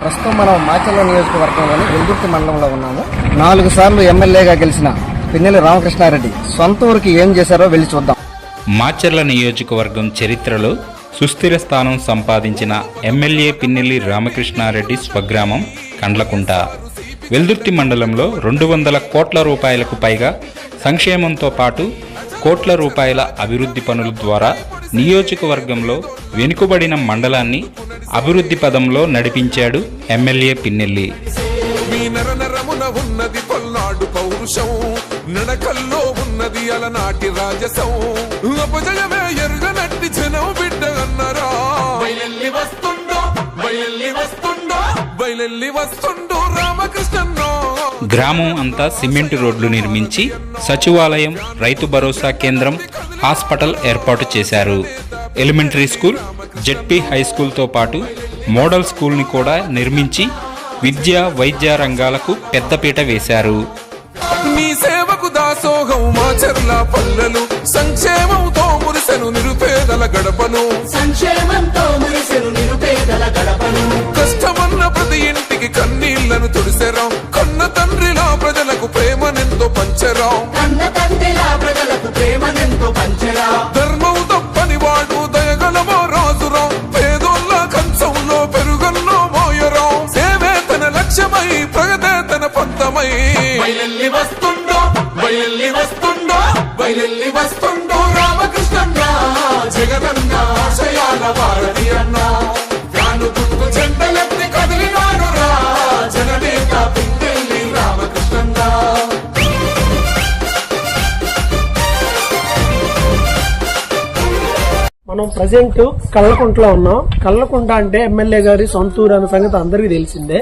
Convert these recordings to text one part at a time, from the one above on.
ప్రస్తుతం మనం మాచర్ల నియోజకవర్గంలోని వెల్దుర్తి మండలంలో ఉన్నాము. నాలుగు సార్లు ఎమ్మెల్యేగా గెలిచిన పిన్నెల్లి రామకృష్ణారెడ్డి సొంత ఊరికి ఏం చేశారో వెళ్ళి చూద్దాం. మాచర్ల నియోజకవర్గం చరిత్రలో సుస్థిర స్థానం సంపాదించిన ఎమ్మెల్యే పిన్నెల్లి రామకృష్ణారెడ్డి స్వగ్రామం కండ్లకుంట. వెల్దుర్తి మండలంలో రెండు వందల కోట్ల రూపాయలకు పైగా సంక్షేమంతో పాటు కోట్ల రూపాయల అభివృద్ధి పనుల ద్వారా నియోజకవర్గంలో వెనుకబడిన మండలాన్ని అభివృద్ధి పదంలో నడిపించాడు ఎమ్మెల్యే పిన్నెల్లి. ఉన్నది పల్నాడు పౌరుషం నడకల్లో ఉన్నది అలనాటి రాజసం. అపజయమే ఎరుగనట్టి జనం బిడ్డ అన్నరా. బయలెల్లి వస్తుండో బయలెల్లి వస్తుండో. బయలెల్లి వస్తుండో. గ్రామం అంతా సిమెంట్ రోడ్లు నిర్మించి సచివాలయం రైతు భరోసా కేంద్రం హాస్పిటల్ ఏర్పాటు చేశారు. ఎలిమెంటరీ స్కూల్ జెడ్పీ హై స్కూల్తో పాటు మోడల్ స్కూల్ని కూడా నిర్మించి విద్య వైద్య రంగాలకు పెద్దపీట వేశారు. సేవకు దాసోహం మా చెర్ల పల్లెలు సంక్షేమంతో మురిసెను నిరుపేదల గడపను. సంక్షేమంతో మురిసెను నిరుపేదల గడపను. కష్టమన్న ప్రతి ఇంటికి కన్నీళ్ళను తుడిసెరాం. కన్న తండ్రిలా ప్రజలకు ప్రేమనెంతో పంచరాం కన్న తండ్రిలా ప్రజలకు ప్రేమనెంతో పంచరా ధర్మం తప్పని వాడు దయగలమో రాజురాం పేదోళ్ళ కంచంలో పెరుగన్నో మోయరాం సేవే తన లక్ష్యమై ప్రగతే తన పంతమై వస్తుండో వస్తుండో వస్తుండో. మనం ప్రజెంట్ కళ్ళకుంటలో ఉన్నాం. కళ్ళకుంట అంటే ఎమ్మెల్యే గారి సొంతూరు అన్న సంగతి అందరికీ తెలిసిందే.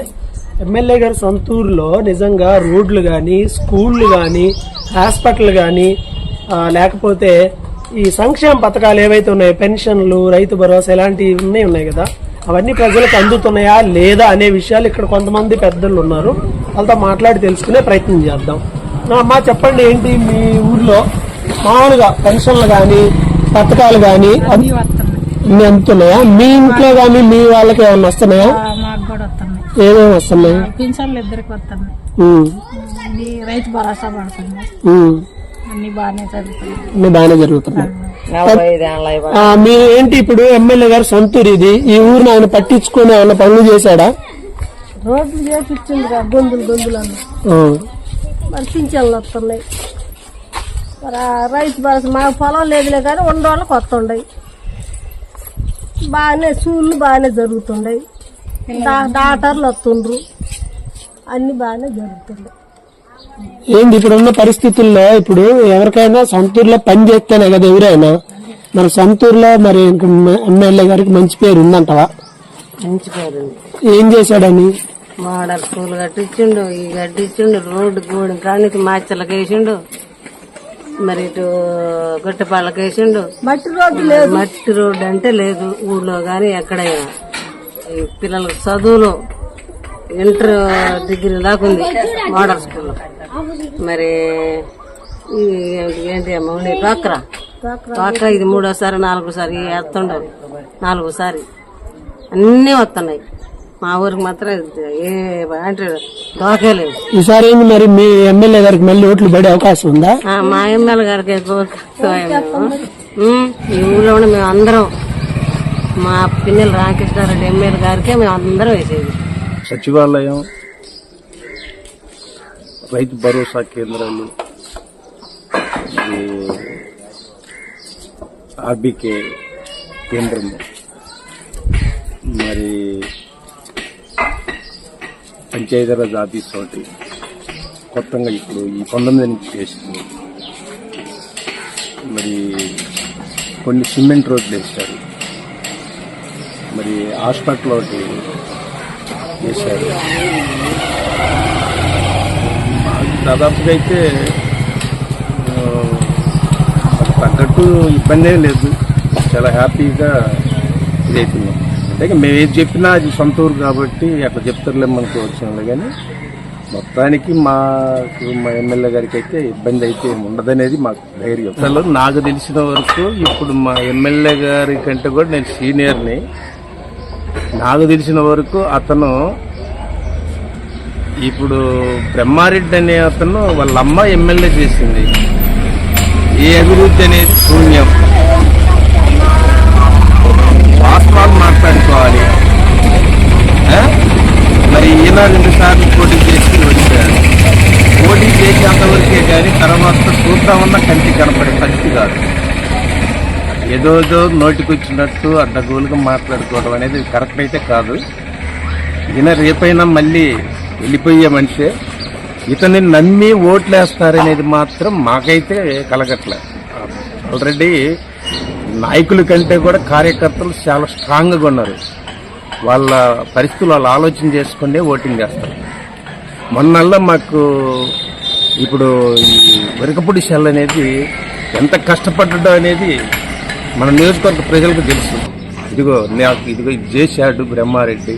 ఎమ్మెల్యే గారి సొంతూరులో నిజంగా రోడ్లు కానీ స్కూళ్ళు కానీ హాస్పిటల్ కానీ లేకపోతే ఈ సంక్షేమ పథకాలు ఏవైతే ఉన్నాయో పెన్షన్లు రైతు భరోసా ఇలాంటివి ఉన్నాయి కదా. అవన్నీ ప్రజలకు అందుతున్నాయా లేదా అనే విషయాలు ఇక్కడ కొంతమంది పెద్దలు ఉన్నారు. వాళ్ళతో మాట్లాడి తెలుసుకునే ప్రయత్నం చేద్దాం. అమ్మా చెప్పండి ఏంటి? మీ ఊర్లో మామూలుగా పెన్షన్లు కానీ పథకాలు కానీ అన్ని అందుతున్నాయా మీ ఇంట్లో కానీ మీ వాళ్ళకి ఏమైనా వస్తున్నాయా? ఆ, మాకు కూడా వస్తున్నాయి. ఏమేమి వస్తున్నాయి? పింఛన్లు ఇద్దరికి వస్తున్నాయి. ఉమ్, అన్ని రైతు భరోసా పడుతుంది ఉమ్, అన్ని బాగానే చదువుతున్నాయి అన్ని బాగానే జరుగుతున్నాయి. ఆ, మీ ఏంటి ఇప్పుడు ఎమ్మెల్యే గారు సొంతూరు ఇది? ఈ ఊరిని ఆయన పట్టించుకొని ఏమైనా పనులు చేశాడా? రోడ్లు చేపించింది గొంతులు గొంతులు అన్న. ఆ, మరి పింఛన్లు వస్తున్నాయి. మరి రైతు భరోసా మాకు పొలం లేదులే కానీ ఉండోళ్ళకి వస్తుండయి బాగానే స్కూళ్ళు బాగానే జరుగుతుండయి డాక్టర్లు వస్తుండ్రు. అన్ని బాగానే జరుగుతున్నాయి ఏంది ఇప్పుడు ఉన్న పరిస్థితుల్లో ఇప్పుడు ఎవరికైనా సొంతూరులో పని చేస్తేనే కదా ఎవరైనా. మరి సొంతూరులో మరి ఎమ్మెల్యే గారికి మంచి పేరు ఉందంటవా? మంచి పేరు ఏం చేశాడని? మోడల్ స్కూల్ కట్టించిండు ఈ కట్టించిండు రోడ్డు గూడి కానికి మాచర్లకు వేసిండు. మరి ఇటు గుట్టపాళ్ళకి వేసిండు. మట్టి రోడ్డు లేదు. మట్టి రోడ్డు అంటే లేదు. ఊళ్ళో గాని ఎక్కడైనా. ఈ పిల్లలకు చదువులు ఇంటర్ డిగ్రీ దాకా ఉంది మోడల్ స్కూల్ మరి ఈ ఏంటి అమ్మ డ్వాక్రా. డ్వాక్రా. ఇది మూడోసారి నాలుగోసారి వేస్తుండవు నాలుగోసారి. అన్నీ వస్తున్నాయి. మా ఊరికి మాత్రం ఏ అంటే దోకే లేదు ఈసారి ఏంది మరి మీ ఎమ్మెల్యే గారికి మళ్ళీ ఓట్లు పడే అవకాశం ఉందా? ఆ, మా ఎమ్మెల్యే గారికి ఉమ్, ఈ ఊళ్ళో ఉన్న మేము అందరం మా పిన్నెల రామకృష్ణారెడ్డి ఎమ్మెల్యే గారికే మేము అందరం వేసేది. సచివాలయం రైతు భరోసా కేంద్రాలు ఈ ఆర్బీకే కేంద్రం. మరి పంచాయతీరాజ్ ఆఫీస్ ఒకటి. కొత్తగా ఇప్పుడు ఈ పంతొమ్మిది నుంచి చేస్తుంది మరి కొన్ని సిమెంట్ రోడ్లు వేశారు. మరి హాస్పిటల్ ఒకటి చేశారు దాదాపుగా అయితే తగ్గట్టు ఇబ్బంది లేదు. చాలా హ్యాపీగా ఇదైతుంది. అంటే మేము ఏది చెప్పినా అది సొంత ఊరు కాబట్టి అట్లా చెప్తారులే మనకు వచ్చిన కానీ మొత్తానికి మాకు మా ఎమ్మెల్యే గారికి అయితే ఇబ్బంది అయితే ఉండదనేది మాకు ధైర్యం. అసలు నాకు తెలిసిన వరకు ఇప్పుడు మా ఎమ్మెల్యే గారి కంటే కూడా నేను సీనియర్ని. నాకు తెలిసిన వరకు అతను ఇప్పుడు బ్రహ్మారెడ్డి అనే అతను వాళ్ళ అమ్మ ఎమ్మెల్యే చేసింది. ఈ అభివృద్ధి అనేది శూన్యం. వాస్తవాలు మాట్లాడుకోవాలి. మరి ఈయన రెండు సార్లు పోటీ చేసి వచ్చాడు పోటీ చేసేంతవరకే కానీ తర్వాత చూద్దామన్న కంటి కనపడే పరిస్థితి కాదు. ఏదోదో నోటికొచ్చినట్టు అడ్డగోలుగా మాట్లాడుకోవడం అనేది కరెక్ట్ అయితే కాదు. ఈయన రేపైనా మళ్ళీ వెళ్ళిపోయే మనిషే. ఇతన్ని నమ్మి ఓట్లేస్తారనేది మాత్రం మాకైతే కలగట్లే ఆల్రెడీ నాయకుల కంటే కూడా కార్యకర్తలు చాలా స్ట్రాంగ్గా ఉన్నారు. వాళ్ళ పరిస్థితులు వాళ్ళు ఆలోచన చేసుకునే ఓటింగ్ చేస్తారు. మొన్నల్లా మాకు ఇప్పుడు ఈ వెరకపూడి సెల్ అనేది ఎంత కష్టపడ్డాడో అనేది మన నియోజకవర్గ ప్రజలకు తెలుసు. ఇదిగో నాకు ఇదిగో ఇది చేశాడు బ్రహ్మారెడ్డి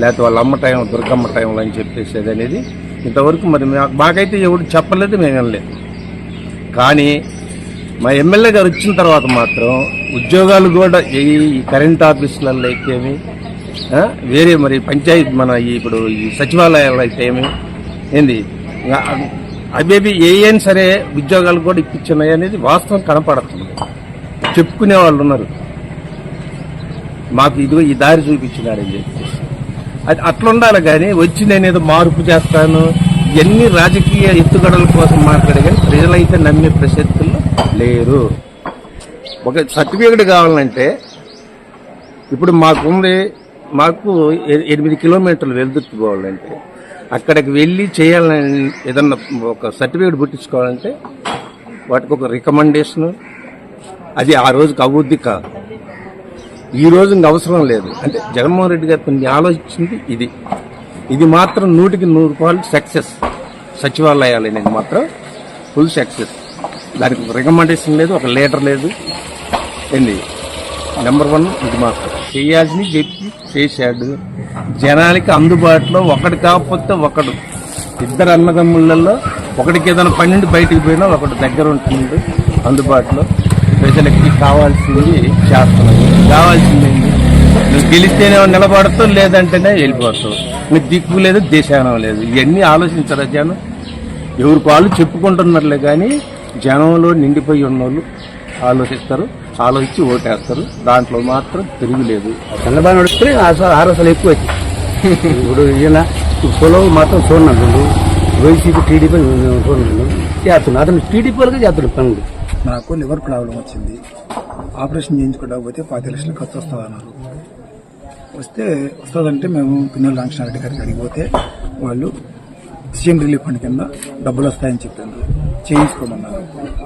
లేకపోతే వాళ్ళ అమ్మ టైం దుర్గమ్మ టైంలో అని చెప్పేసేది అనేది ఇంతవరకు మరి మాకు మాకైతే ఎవరు చెప్పలేదు మేము లేదు కానీ మా ఎమ్మెల్యే గారు వచ్చిన తర్వాత మాత్రం ఉద్యోగాలు కూడా ఈ కరెంట్ ఆఫీసులలో అయితేమి వేరే మరి పంచాయతీ మన ఇప్పుడు ఈ సచివాలయాలు అయితే ఏమి ఏంది ఇంకా అవేవి ఏ అయినా సరే ఉద్యోగాలు కూడా ఇప్పించున్నాయి అనేది వాస్తవం కనపడుతుంది చెప్పుకునే వాళ్ళు ఉన్నారు. మాకు ఇదిగో ఈ దారి చూపించినాడని చెప్పేసి అది అట్లా ఉండాలి కానీ వచ్చి నేను ఏదో మార్పు చేస్తాను ఇవన్నీ రాజకీయ ఎత్తుగడల కోసం మాట్లాడే కానీ ప్రజలైతే నమ్మే ప్రసక్తులు లేరు. ఒక సర్టిఫికేట్ కావాలంటే ఇప్పుడు మాకుంది మాకు ఎనిమిది కిలోమీటర్లు వెళ్తుట్టు పోవాలంటే అక్కడికి వెళ్ళి చేయాలని ఏదన్నా ఒక సర్టిఫికేట్ పుట్టించుకోవాలంటే వాటికి ఒక రికమెండేషన్. అది ఆ రోజుకి అభివృద్ధి కాదు. ఈ రోజు ఇంక అవసరం లేదు. అంటే జగన్మోహన్ రెడ్డి గారు కొన్ని ఆలోచించింది ఇది. ఇది మాత్రం నూటికి నూరు రూపాయలు సక్సెస్. సచివాలయాలు అనేది మాత్రం ఫుల్ సక్సెస్. దానికి రికమెండేషన్ లేదు ఒక లీటర్ లేదు. ఏంది? నెంబర్ వన్ ఇది మాత్రం. చేయాల్సింది చెప్పి చేశాడు. జనానికి అందుబాటులో ఒకటి కాకపోతే ఒకడు. ఇద్దరు అన్నదమ్ముళ్ళల్లో ఒకటికి ఏదైనా పన్నెండు బయటికి పోయినా ఒకటి దగ్గర ఉంటుంది అందుబాటులో. ప్రజలకి కావాల్సింది చేస్తున్నాడు. కావాల్సింది నువ్వు గెలిస్తేనే నిలబడతావు లేదంటేనే వెళ్ళిపోతావు. నువ్వు దిక్కు లేదు దేశానం లేదు. ఇవన్నీ ఆలోచించరా జనం? ఎవరికి వాళ్ళు చెప్పుకుంటున్నారులే కానీ జనంలో నిండిపోయి ఉన్నోళ్ళు ఆలోచిస్తారు ఆలోచించి ఓటేస్తారు. దాంట్లో మాత్రం తిరుగులేదు చంద్రబాబు నడిస్తే ఆరోసాలు ఎక్కువ ఇప్పుడు ఈయన పొలం మాత్రం చూడండి వైసీపీ టీడీపీ చూడండి చేస్తున్నాడు అతను టీడీపీ వరకు చేస్తున్నాడు పనులు. నాకు లివర్ ప్రాబ్లం వచ్చింది. ఆపరేషన్ చేయించుకోకపోతే పాతి లక్షలు ఖర్చు వస్తుందన్నారు వస్తే వస్తుందంటే మేము పిన్నెల రామకృష్ణారెడ్డి గారికి అడిగిపోతే వాళ్ళు సీఎం రిలీఫ్ ఫండ్ కింద డబ్బులు వస్తాయని చెప్పారు. చేయించుకోమన్నారు.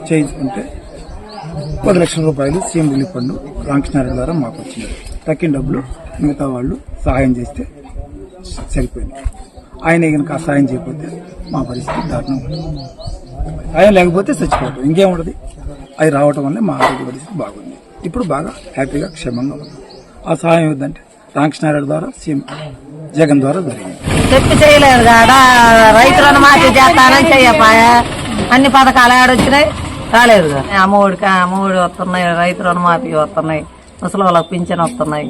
చేయించుకుంటే పది లక్షల రూపాయలు సీఎం రిలీఫ్ ఫండ్ రామకృష్ణారెడ్డి ద్వారా మాకు వచ్చింది. తక్కిన డబ్బులు మిగతా వాళ్ళు సహాయం చేస్తే సరిపోయింది. ఆయన కనుక సహాయం చేయకపోతే మా పరిస్థితి దారుణం ఆయన లేకపోతే చచ్చిపోవటం ఉండదు. అది రావటం వల్లే మా ఆరోగ్య పరిస్థితి బాగుంది. ఇప్పుడు బాగా హ్యాపీగా క్షేమంగా ఉంది ఆ సహాయం ఏంటంటే రామకృష్ణారెడ్డి ద్వారా సీఎం జగన్ ద్వారా జరిగింది. చెప్పి చేయలేదు రైతులను మాకు చేస్తానని చెయ్యపాయా అన్ని పథకాలు ఆడొచ్చినాయి రాలేదు అమ్మఒడికి అమ్మఒడి వస్తున్నాయి రైతు రుణమాఫీ వస్తున్నాయి ముసలి వాళ్ళకి పింఛన్ వస్తున్నాయి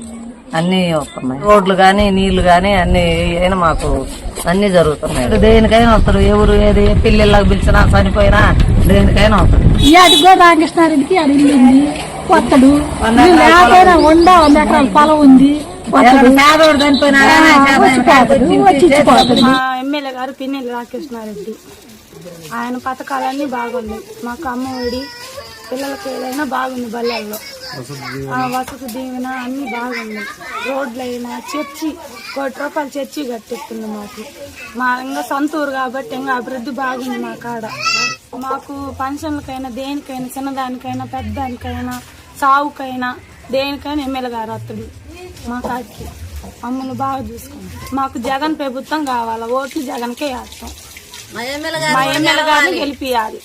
అన్ని వస్తున్నాయి. రోడ్లు గాని నీళ్ళు గాని అన్ని అయినా మాకు అన్ని జరుగుతున్నాయి. దేనికైనా వస్తారు ఎవరు ఏది పిల్లలకు పిలిచినా చనిపోయినా దేనికైనా వస్తారు. కూడా రామకృష్ణారెడ్డికి అడిగింది కొత్తడు. లేకపోయినా ఉండ వంద ఎకరాల పొలం ఉంది కానీ ఎమ్మెల్యే గారు పిన్నెల్లి రామకృష్ణారెడ్డి ఆయన పథకాలన్నీ బాగున్నాయి మాకు అమ్మఒడి పిల్లలకి ఏదైనా బాగుంది బల్లెల్లో. ఆ, వసతి దీవెన అన్ని బాగున్నాయి రోడ్లు అయినా చర్చి కోటి రూపాయలు చర్చి కట్టిస్తుంది మాకు. మా ఇంకా సొంత ఊరు కాబట్టి ఇంకా అభివృద్ధి బాగుంది మా కాడ. మాకు ఫంక్షన్లకైనా దేనికైనా చిన్నదానికైనా పెద్దదానికైనా సావుకైనా దేనికైనా ఎమ్మెల్యే గారు వస్తాడు. మా కాడికి. మమ్మల్ని బాగా చూసుకుంటాం. మాకు జగన్ ప్రభుత్వం కావాలా? ఓట్లు జగన్కే వేస్తాం. మా ఎమ్మెల్యే గారిని గెలిపియాలి.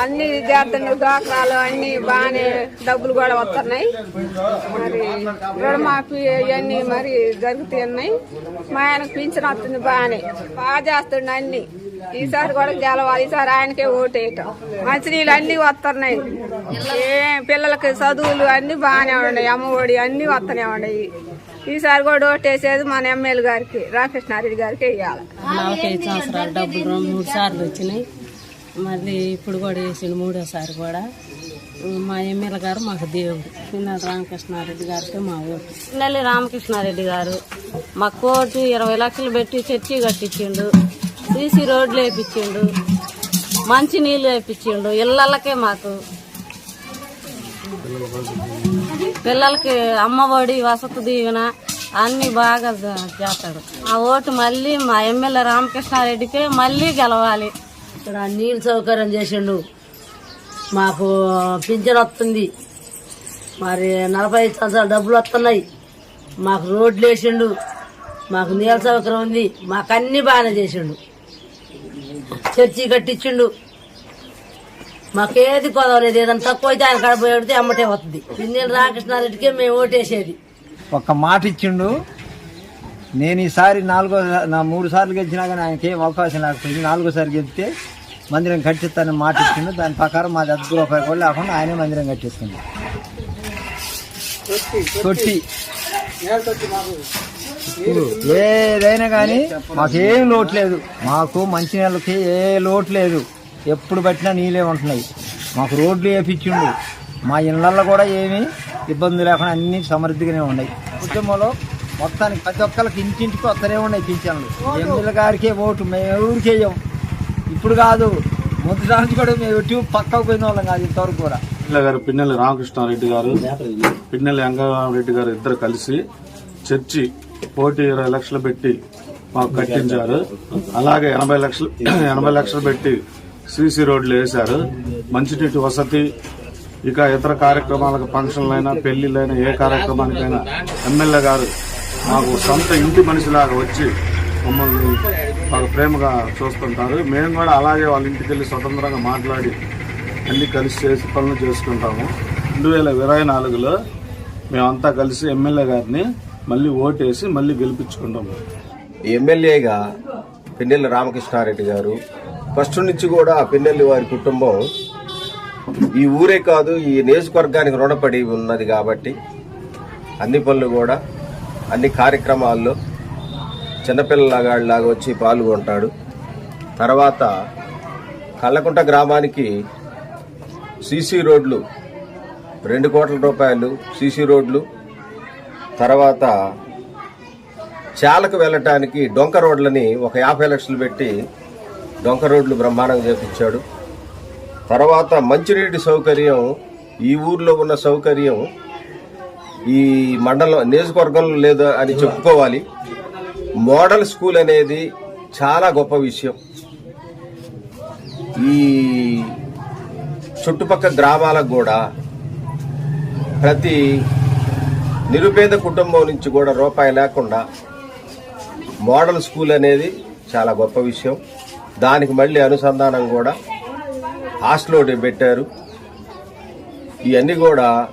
అన్ని చేస్తున్నాయి డాక్రాలు అన్ని బాగానే డబ్బులు కూడా వస్తున్నాయి మరి రుణమాఫీ ఇవన్నీ మరి జరుగుతున్నాయి మా ఆయనకు పింఛన్ వస్తుంది బాగానే బాగా చేస్తుండే అన్ని. ఈసారి కూడా గెలవాలి. ఈసారి ఆయనకే ఓటేయటం. మంచినీళ్ళు అన్ని వస్తున్నాయి ఏ పిల్లలకి చదువులు అన్ని బాగానే ఉన్నాయి. అమ్మఒడి అన్ని వస్తూనే ఉన్నాయి. ఈసారి కూడా ఓటేసేది మన ఎమ్మెల్యే గారికి రామకృష్ణారెడ్డి గారికి వేయాలి. ఐదు సంవత్సరాలు డబ్బులు రెండు మూడు సార్లు వచ్చినాయి. మళ్ళీ ఇప్పుడు కూడా వేసిండు మూడోసారి కూడా. మా ఎమ్మెల్యే గారు మాకు దేవుడు. పిన్నెల రామకృష్ణారెడ్డి గారికి మా ఓటు. పిన్నెల్లి రామకృష్ణారెడ్డి గారు మా కోటి ఇరవై లక్షలు పెట్టి చర్చి కట్టించిండు. సీసీ రోడ్లు వేపించిండు. మంచి నీళ్ళు వేపించిండు. ఇళ్ళకే మాకు. పిల్లలకి అమ్మఒడి వసతి దీవెన అన్ని బాగా చేస్తాడు. ఆ ఓటు మళ్ళీ మా ఎమ్మెల్యే రామకృష్ణారెడ్డికే మళ్ళీ గెలవాలి. ఇక్కడ నీళ్ళు సౌకర్యం చేసిండు. మాకు పింఛన్ వస్తుంది. మరి నలభై ఐదు సంవత్సరాలు డబ్బులు వస్తున్నాయి. మాకు రోడ్లు వేసిండు. మాకు నీళ్ళ సౌకర్యం ఉంది. మాకు అన్ని బాగానే చేసిండు. చర్చి కట్టించిండు. మాకేది కొదవలేదు ఏదైనా తక్కువ అయితే ఆయన కడ పోయి పెడితే అమ్మటే వస్తుంది. పిన్నెల రామకృష్ణారెడ్డికే మేము ఓటేసేది. ఒక మాట ఇచ్చిండు నేను ఈసారి నాలుగో నా మూడు సార్లు గెలిచినా కానీ ఆయనకి ఏం అవకాశం లేకపోయింది. నాలుగోసారి గెలిస్తే మందిరం కట్టిస్తానని మాట ఇచ్చిండు. దాని ప్రకారం మాది అర్ధ రూపాయి కూడా లేకుండా ఆయనే మందిరం కట్టిస్తుంది తొట్టి. ఏదైనా కానీ మాకేం లోటు లేదు. మాకు మంచినీళ్ళకి ఏ లోటు లేదు. ఎప్పుడు పట్టినా నీళ్ళే ఉంటున్నాయి. మాకు రోడ్లు వేపించిండు. మా ఇళ్ళల్లో కూడా ఏమీ ఇబ్బంది లేకుండా అన్నీ సమృద్ధిగానే ఉన్నాయి. కుటుంబంలో మొత్తానికి ప్రతి ఒక్కరికి ఇంటింటికి వస్తూనే ఉన్నాయి పింఛన్లు. ఎమ్మెల్యే గారికే ఓటు మేము ఎవరికి ఇప్పుడు కాదు ముందు సంవత్సరం కూడా మేము ఎటు పక్కకు పోయిన వాళ్ళం కాదు ఇంతవరకు కూడా. గారు పిన్నెల్లి రామకృష్ణారెడ్డి గారు పిన్నెల్లి వెంకటరెడ్డి గారు ఇద్దరు కలిసి చర్చి కోటి ఇరవై లక్షలు పెట్టి మాకు కట్టించారు. అలాగే ఎనభై లక్షలు ఎనభై లక్షలు పెట్టి సీసీ రోడ్లు వేశారు. మంచినీటి వసతి ఇక ఇతర కార్యక్రమాలకు ఫంక్షన్లైనా పెళ్ళిళ్ళైనా ఏ కార్యక్రమానికైనా ఎమ్మెల్యే గారు మాకు సొంత ఇంటి మనిషిలాగా వచ్చి మమ్మల్ని మాకు ప్రేమగా చూస్తుంటారు. మేము కూడా అలాగే వాళ్ళ ఇంటికి వెళ్ళి స్వతంత్రంగా మాట్లాడి అన్ని కలిసి చేసి పనులు చేసుకుంటాము. రెండు వేల ఇరవై నాలుగులో మేమంతా కలిసి ఎమ్మెల్యే గారిని మళ్ళీ ఓటేసి మళ్ళీ గెలిపించుకుంటాము. ఎమ్మెల్యేగా పిన్నెల్లి రామకృష్ణారెడ్డి గారు ఫస్ట్ నుంచి కూడా పిన్నెల్లి వారి కుటుంబం ఈ ఊరే కాదు ఈ నియోజకవర్గానికి రుణపడి ఉన్నది కాబట్టి అన్ని పనులు కూడా అన్ని కార్యక్రమాల్లో చిన్నపిల్లలాగా వచ్చి పాల్గొంటాడు. తర్వాత కళ్ళకుంట గ్రామానికి సీసీ రోడ్లు రెండు కోట్ల రూపాయలు సీసీ రోడ్లు తర్వాత చాలకు వెళ్ళటానికి డొంక రోడ్లని ఒక యాభై లక్షలు పెట్టి డొంక రోడ్లు బ్రహ్మాండంగా చేపించాడు. తర్వాత మంచినీటి సౌకర్యం ఈ ఊర్లో ఉన్న సౌకర్యం ఈ మండలం నియోజకవర్గంలో లేదా అని చెప్పుకోవాలి. మోడల్ స్కూల్ అనేది చాలా గొప్ప విషయం. ఈ చుట్టుపక్కల గ్రామాలకు కూడా ప్రతి నిరుపేద కుటుంబం నుంచి కూడా రూపాయి లేకుండా మోడల్ స్కూల్ అనేది చాలా గొప్ప విషయం. దానికి మళ్ళీ అనుసంధానం కూడా హాస్టల్ పెట్టారు. ఇవన్నీ కూడా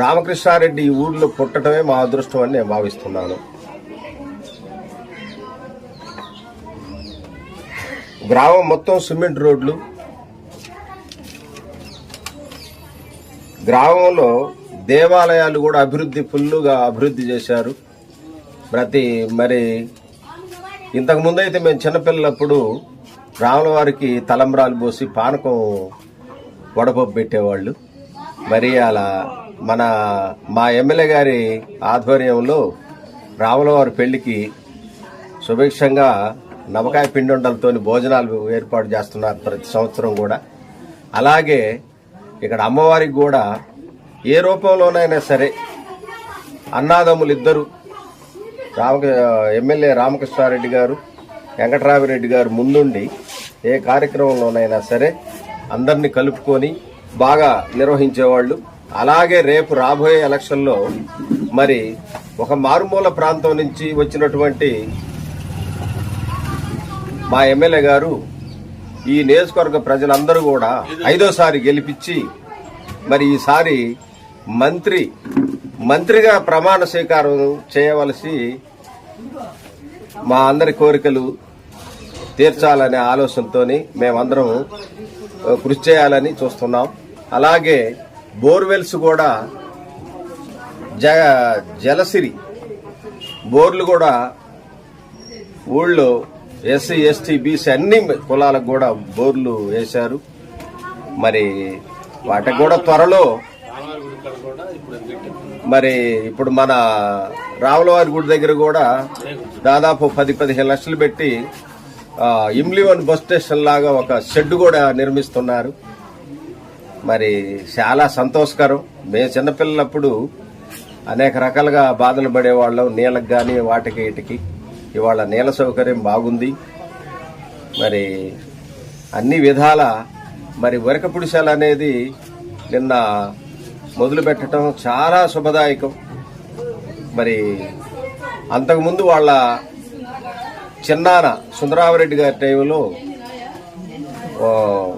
రామకృష్ణారెడ్డి ఈ ఊళ్ళో పుట్టడమే మా అదృష్టం అని నేను భావిస్తున్నాను. గ్రామం మొత్తం సిమెంట్ రోడ్లు. గ్రామంలో దేవాలయాలు కూడా అభివృద్ధి ఫుల్లుగా అభివృద్ధి చేశారు. ప్రతి మరి ఇంతకు అయితే మేము చిన్నపిల్లలప్పుడు రాముల వారికి తలంబ్రాలు పోసి పానకం వడపప్పు పెట్టేవాళ్ళు. మరి అలా మన మా ఎమ్మెల్యే గారి ఆధ్వర్యంలో రాములవారి పెళ్ళికి సుభిక్షంగా నవకాయ పిండుండలతో భోజనాలు ఏర్పాటు చేస్తున్నారు ప్రతి సంవత్సరం కూడా. అలాగే ఇక్కడ అమ్మవారికి కూడా ఏ రూపంలోనైనా సరే అన్నాదమ్ములు ఇద్దరు రామ ఎమ్మెల్యే రామకృష్ణారెడ్డి గారు వెంకటరామిరెడ్డి గారు ముందుండి ఏ కార్యక్రమంలోనైనా సరే అందరినీ కలుపుకొని బాగా నిర్వహించేవాళ్ళు. అలాగే రేపు రాబోయే ఎలక్షన్లో మరి ఒక మారుమూల ప్రాంతం నుంచి వచ్చినటువంటి మా ఎమ్మెల్యే గారు ఈ నియోజకవర్గ ప్రజలందరూ కూడా ఐదోసారి గెలిపించి మరి ఈసారి మంత్రి మంత్రిగా ప్రమాణ స్వీకారం చేయవలసి మా అందరి కోరికలు తీర్చాలనే ఆలోచనతో మేమందరం కృషి చేయాలని చూస్తున్నాం. అలాగే బోర్వెల్స్ కూడా జ జలసిరి బోర్లు కూడా ఊళ్ళో ఎస్సీ ఎస్టీ బీసీ అన్ని కులాలకు కూడా బోర్లు వేశారు. మరి వాటికి కూడా త్వరలో మరి ఇప్పుడు మన రావులవారి గుడి దగ్గర కూడా దాదాపు పది పదిహేను లక్షలు పెట్టి ఇమ్లివన్ బస్ స్టేషన్ లాగా ఒక షెడ్ కూడా నిర్మిస్తున్నారు. మరి చాలా సంతోషకరం. మేము చిన్నపిల్లలప్పుడు అనేక రకాలుగా బాధలు పడేవాళ్ళం. నీళ్ళకి కానీ వాటికి ఇటుకి ఇవాళ నీళ్ళ సౌకర్యం బాగుంది. మరి అన్ని విధాల మరి వరక పుడిశాల అనేది నిన్న మొదలుపెట్టడం చాలా శుభదాయకం. మరి అంతకుముందు వాళ్ళ చిన్నాన సుందరామరెడ్డి గారి టైంలో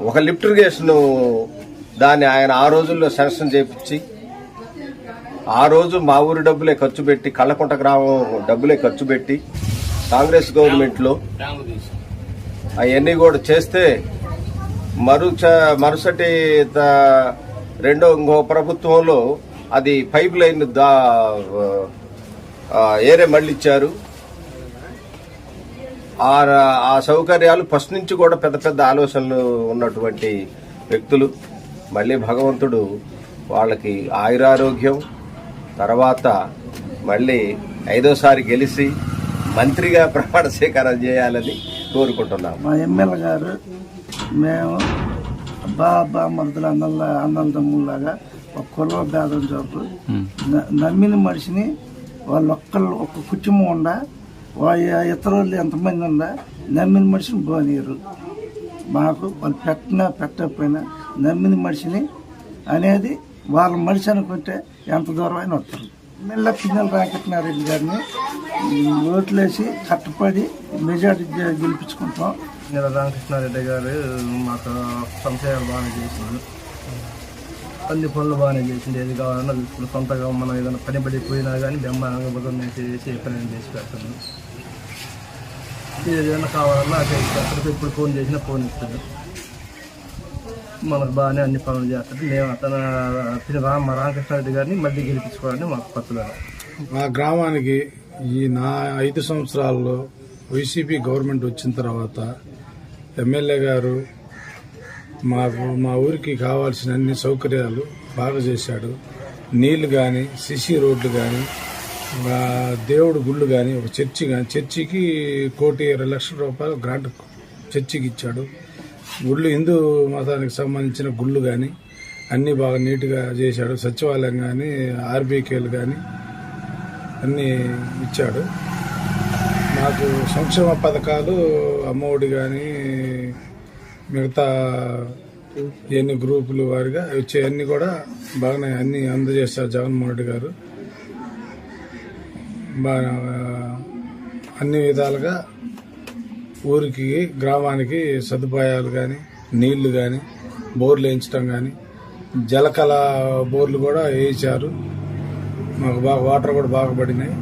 ఒక లిఫ్ట్ ఇరిగేషన్ దాన్ని ఆయన ఆ రోజుల్లో శాంక్షన్ చేపించి ఆ రోజు మా ఊరి డబ్బులే ఖర్చు పెట్టి కళ్ళకుంట గ్రామం డబ్బులే ఖర్చు పెట్టి కాంగ్రెస్ గవర్నమెంట్లో అవన్నీ కూడా చేస్తే మరుస మరుసటి రెండో ఇంకో ప్రభుత్వంలో అది పైప్ లైన్ దా ఏరే మళ్ళీ ఇచ్చారు ఆ ఆ సౌకర్యాలు ఫస్ట్ నుంచి కూడా పెద్ద పెద్ద ఆలోచనలు ఉన్నటువంటి వ్యక్తులు. మళ్ళీ భగవంతుడు వాళ్ళకి ఆయురారోగ్యం తర్వాత మళ్ళీ ఐదోసారి గెలిచి మంత్రిగా ప్రమాణ స్వీకారం చేయాలని కోరుకుంటున్నాం. మా ఎమ్మెల్యే గారు మేము అబ్బా మరుదులు అన్నల అన్నల తమ్ముళ్ళలాగా ఒక కుల భేదం చూపు నమ్మిన మనిషిని వాళ్ళు ఒక్కళ్ళు ఒక్క కుటుంబం ఉండ వాళ్ళ ఇతరులు ఎంతమంది ఉందా నమ్మిన మనిషిని పోనీరు మాకు వాళ్ళు పెట్టినా పెట్టకపోయినా నమ్మిన మనిషిని అనేది వాళ్ళ మనిషి అనుకుంటే ఎంత దూరం అయినా వస్తారు ఎమ్మెల్యే పిన్నెల రాకెట్నారెడ్డి గారిని ఓట్లేసి కట్టపడి మెజార్టీ గెలిపించుకుంటాం. నీల రామకృష్ణారెడ్డి గారు మాకు సంశయాలు బాగానే చేసింది అన్ని పనులు బాగానే చేసింది ఏది కావాలన్నా ఇప్పుడు సొంతగా మనం ఏదైనా పని పడిపోయినా కానీ బ్రహ్మాండంగా బుధం చేసి ఎప్పుడైనా చేసి పెడతాను ఏదైనా కావాలన్నా అక్కడ అక్కడికి ఇప్పుడు ఫోన్ చేసినా ఫోన్ ఇస్తుంది మనకు బాగానే అన్ని పనులు చేస్తుంది మేము అతను తిన రామ రామకృష్ణారెడ్డి గారిని మళ్ళీ గెలిపించుకోవాలని మాకు పట్టుదల. మా గ్రామానికి ఈ నా ఐదు సంవత్సరాల్లో వైసీపీ గవర్నమెంట్ వచ్చిన తర్వాత ఎమ్మెల్యే గారు మాకు మా ఊరికి కావాల్సిన అన్ని సౌకర్యాలు బాగా చేశాడు. నీళ్ళు కానీ సిసి రోడ్లు కానీ దేవుడు గుళ్ళు కానీ ఒక చర్చి కానీ చర్చికి కోటి ఇరవై లక్షల రూపాయలు గ్రాంట్ చర్చికి ఇచ్చాడు. గుళ్ళు హిందూ మతానికి సంబంధించిన గుళ్ళు కానీ అన్నీ బాగా నీట్గా చేశాడు. సచివాలయం కానీ ఆర్బీకేలు కానీ అన్నీ ఇచ్చాడు. మాకు సంక్షేమ పథకాలు అమ్మఒడి కానీ మిగతా ఎన్ని గ్రూపులు వారిగా వచ్చేవన్నీ కూడా బాగానే అన్ని అందజేశారు జగన్మోహన్ రెడ్డి గారు. బాగా అన్ని విధాలుగా ఊరికి గ్రామానికి సదుపాయాలు కానీ నీళ్ళు కానీ బోర్లు వేయించడం కానీ జలకళ బోర్లు కూడా వేయించారు. మాకు బాగా వాటర్ కూడా బాగా పడినాయి.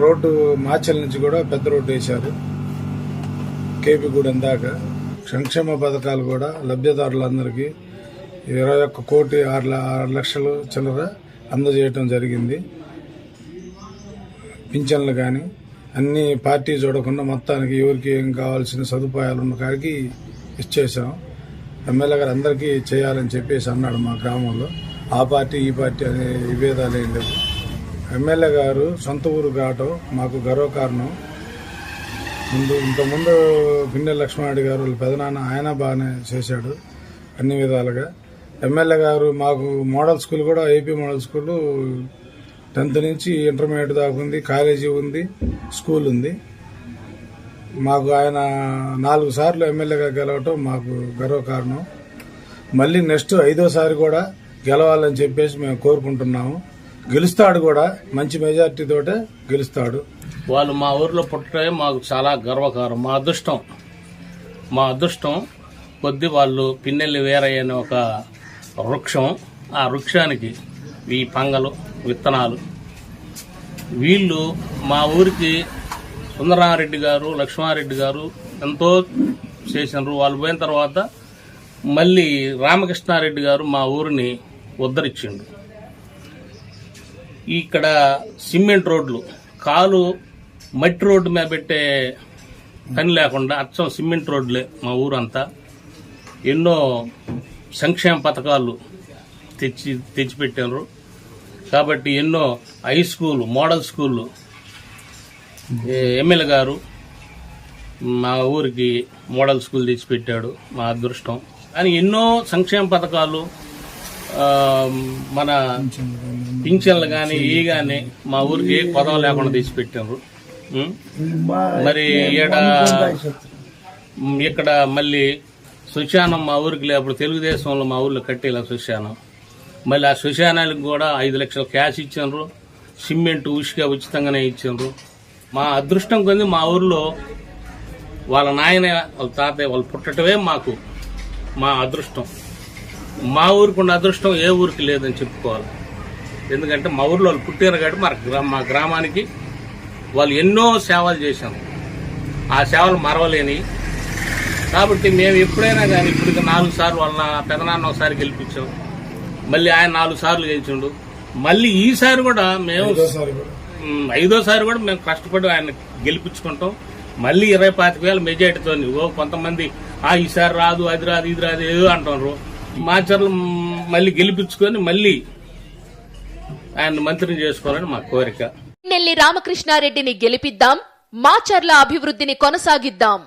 రోడ్డు మాచల్ నుంచి కూడా పెద్ద రోడ్డు వేశారు. కేపీ కేపీగూడెం దాకా సంక్షేమ పథకాలు కూడా లబ్ధిదారులందరికీ ఇరవై ఒక్క కోటి ఆరు ఆరు లక్షలు చిల్లర అందజేయటం జరిగింది. పింఛన్లు కానీ అన్ని పార్టీ చూడకుండా మొత్తానికి ఎవరికి ఏం కావాల్సిన సదుపాయాలు ఉన్న కాడికి ఇచ్చేసాం ఎమ్మెల్యే గారు అందరికీ చేయాలని చెప్పేసి అన్నాడు మా గ్రామంలో. ఆ పార్టీ ఈ పార్టీ అనే విభేదాలు ఏం లేవు. ఎమ్మెల్యే గారు సొంత ఊరు కావటం మాకు గర్వకారణం. ముందు ఇంతకుముందు పిన్నెల లక్ష్మణరెడ్డి గారు వాళ్ళ పెదనాన్న ఆయన బాగానే చేశాడు అన్ని విధాలుగా. ఎమ్మెల్యే గారు మాకు మోడల్ స్కూల్ కూడా ఏపీ మోడల్ స్కూల్ టెన్త్ నుంచి ఇంటర్మీడియట్ దాకా ఉంది కాలేజీ ఉంది స్కూల్ ఉంది. మాకు ఆయన నాలుగు సార్లు ఎమ్మెల్యేగా గెలవటం మాకు గర్వకారణం. మళ్ళీ నెక్స్ట్ ఐదోసారి కూడా గెలవాలని చెప్పేసి మేము కోరుకుంటున్నాము. గెలుస్తాడు కూడా మంచి మెజార్టీతోటే గెలుస్తాడు. వాళ్ళు మా ఊర్లో పుట్టడమే మాకు చాలా గర్వకారం మా అదృష్టం. మా అదృష్టం కొద్ది వాళ్ళు పిన్నెల్లి వేరయ్య అనే ఒక వృక్షం. ఆ వృక్షానికి ఈ పంగలు విత్తనాలు. వీళ్ళు మా ఊరికి సుందరారెడ్డి గారు లక్ష్మారెడ్డి గారు ఎంతో చేసినారు. వాళ్ళు పోయిన తర్వాత మళ్ళీ రామకృష్ణారెడ్డి గారు మా ఊరిని ఉద్ధరించిండు. ఇక్కడ సిమెంట్ రోడ్లు కాలు మట్టి రోడ్డు మీద పెట్టే పని లేకుండా అచ్చం సిమెంట్ రోడ్లే మా ఊరంతా. ఎన్నో సంక్షేమ పథకాలు తెచ్చి తెచ్చిపెట్టారు. కాబట్టి ఎన్నో హై స్కూల్ మోడల్ స్కూళ్ళు ఎమ్మెల్యే గారు మా ఊరికి మోడల్ స్కూల్ తెచ్చిపెట్టాడు మా అదృష్టం. కానీ ఎన్నో సంక్షేమ పథకాలు మన పింఛన్లు కానీ ఈ కానీ మా ఊరికి ఏ పదం లేకుండా తెచ్చిపెట్టారు. మరి ఉం, ఇక్కడ మళ్ళీ శ్మశానం మా ఊరికి లేప్పుడు తెలుగుదేశంలో మా ఊర్లో కట్టేలా శ్మశానం మళ్ళీ ఆ శ్మశానాలకు కూడా ఐదు లక్షల క్యాష్ ఇచ్చారు సిమెంట్ ఉసుక ఉచితంగానే ఇచ్చారు మా అదృష్టం కొంది మా ఊర్లో వాళ్ళ నాయన వాళ్ళ తాతయ్య వాళ్ళు పుట్టటమే మాకు మా అదృష్టం. మా ఊరికి ఉన్న అదృష్టం ఏ ఊరికి లేదని చెప్పుకోవాలి. ఎందుకంటే మా ఊర్లో వాళ్ళు పుట్టారు కాబట్టి మా గ్రామానికి వాళ్ళు ఎన్నో సేవలు చేశాం. ఆ సేవలు మరవలేని. కాబట్టి మేము ఎప్పుడైనా కానీ ఇప్పుడు నాలుగు సార్లు వాళ్ళ పెదనాన్న ఒకసారి గెలిపించాం. మళ్ళీ ఆయన నాలుగు సార్లు గెలిచిండు. మళ్ళీ ఈసారి కూడా మేము ఐదోసారి కూడా. మేము కష్టపడి ఆయన గెలిపించుకుంటాం. మళ్ళీ ఇరవై పాతిక వేల మెజార్టీతో ఓ కొంతమంది ఆ ఈసారి రాదు అది రాదు ఇది రాదు ఏదో అంటున్నారు. మాచర్లు మళ్ళీ గెలిపించుకొని మళ్ళీ ఆయన మంత్రిని చేసుకోవాలని మా కోరిక. నెల్లి రామకృష్ణారెడ్డిని గెలిపిద్దాం మాచర్ల అభివృద్ధిని కొనసాగిద్దాం.